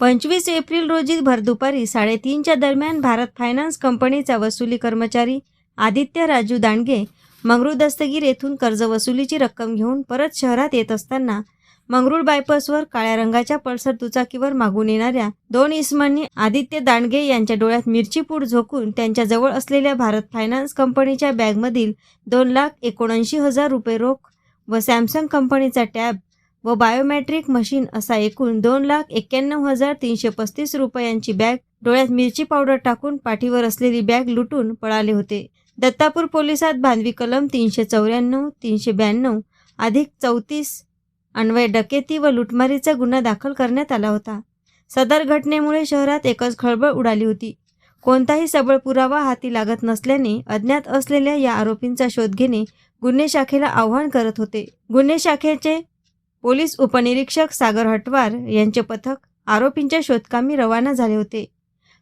पंचवीस एप्रिल रोजी भरदुपारी साडेतीनच्या दरम्यान भारत फायनान्स कंपनीचा वसुली कर्मचारी आदित्य राजू दांडगे मंगरूळ दस्तगीर येथून कर्जवसुलीची रक्कम घेऊन परत शहरात येत असताना मंगरूळ बायपासवर काळ्या रंगाच्या पल्सर दुचाकीवर मागून येणाऱ्या दोन इसमांनी आदित्य दांडगे यांच्या डोळ्यात मिरची पूड झोकून त्यांच्याजवळ असलेल्या भारत फायनान्स कंपनीच्या बॅगमधील दोन लाख एकोणऐंशी हजार रुपये रोख व सॅमसंग कंपनीचा टॅब व बायोमॅट्रिक मशीन असा एकूण दोन लाख एक्क्याण्णव हजार तीनशे पस्तीस रुपयांची बॅग डोळ्यात मिरची पावडर टाकून पाठीवर असलेली बॅग लुटून पळाले होते. दत्तापूर पोलिसात बांधवी कलम तीनशे चौऱ्याण्णव तीनशे ब्याण्णव अधिक चौतीस अन्वय डकेती व लुटमारीचा गुन्हा दाखल करण्यात आला होता. सदर घटनेमुळे शहरात एकच खळबळ उडाली होती. कोणताही सबळ पुरावा हाती लागत नसल्याने अज्ञात असलेल्या या आरोपींचा शोध घेणे गुन्हे शाखेला आव्हान करत होते. गुन्हे शाखेचे पोलीस उपनिरीक्षक सागर हटवार यांचे पथक आरोपींच्या शोधकामी रवाना झाले होते.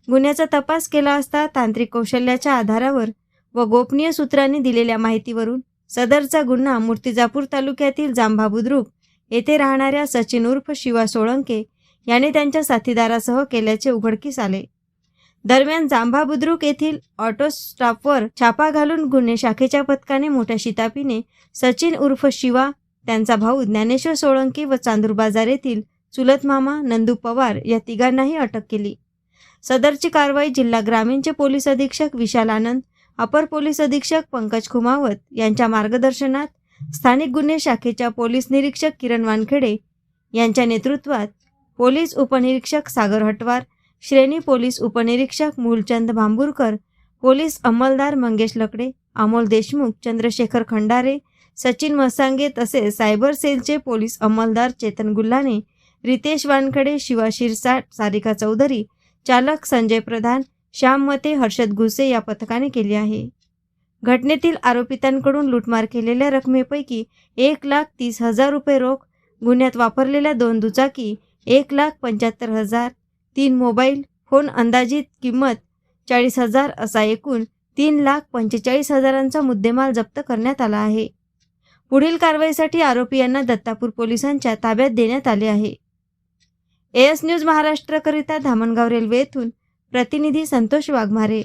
गुन्ह्याचा तपास केला असता तांत्रिक कौशल्याच्या आधारावर व गोपनीय सूत्रांनी दिलेल्या माहितीवरून सदरचा गुन्हा मूर्तिजापूर तालुक्यातील जांभा बुद्रुक येथे राहणाऱ्या सचिन उर्फ शिवा सोळंके याने त्यांच्या साथीदारासह केल्याचे उघडकीस आले. दरम्यान जांभा बुद्रुक येथील ऑटो स्टाफवर छापा घालून गुन्हे शाखेच्या पथकाने मोठ्या शितापीने सचिन उर्फ शिवा त्यांचा भाऊ ज्ञानेश्वर सोळंकी व चांदूर बाजार येथील चुलत मामा नंदू पवार या तिघांनाही अटक केली. सदरची कारवाई जिल्हा ग्रामीणचे पोलीस अधीक्षक विशाल आनंद अपर पोलीस अधीक्षक पंकज खुमावत यांच्या मार्गदर्शनात स्थानिक गुन्हे शाखेच्या पोलीस निरीक्षक किरण वानखेडे यांच्या नेतृत्वात पोलीस उपनिरीक्षक सागर हटवार श्रेणी पोलीस उपनिरीक्षक मूलचंद भांबूरकर पोलीस अंमलदार मंगेश लकडे अमोल देशमुख चंद्रशेखर खंडारे सचिन मसांगे तसेच सायबर सेलचे पोलीस अंमलदार चेतन गुल्हाने रितेश वानखडे शिवा शिरसाट सारिका चौधरी चालक संजय प्रधान श्याम मते हर्षद घुसे या पथकाने केली आहे. घटनेतील आरोपितांकडून लुटमार केलेल्या रकमेपैकी एक लाख तीस हजार रुपये रोख गुन्ह्यात वापरलेल्या दोन दुचाकी एक लाख पंच्याहत्तर हजार तीन मोबाईल फोन अंदाजित किंमत चाळीस हजार असा एकूण तीन लाख पंचेचाळीस हजारांचा मुद्देमाल जप्त करण्यात आला आहे. पुढील कारवाईसाठी आरोपी यांना दत्तापूर पोलिसांच्या ताब्यात देण्यात आले आहे. एस न्यूज महाराष्ट्रकरिता धामणगाव रेल्वे येथून प्रतिनिधी संतोष वाघमारे.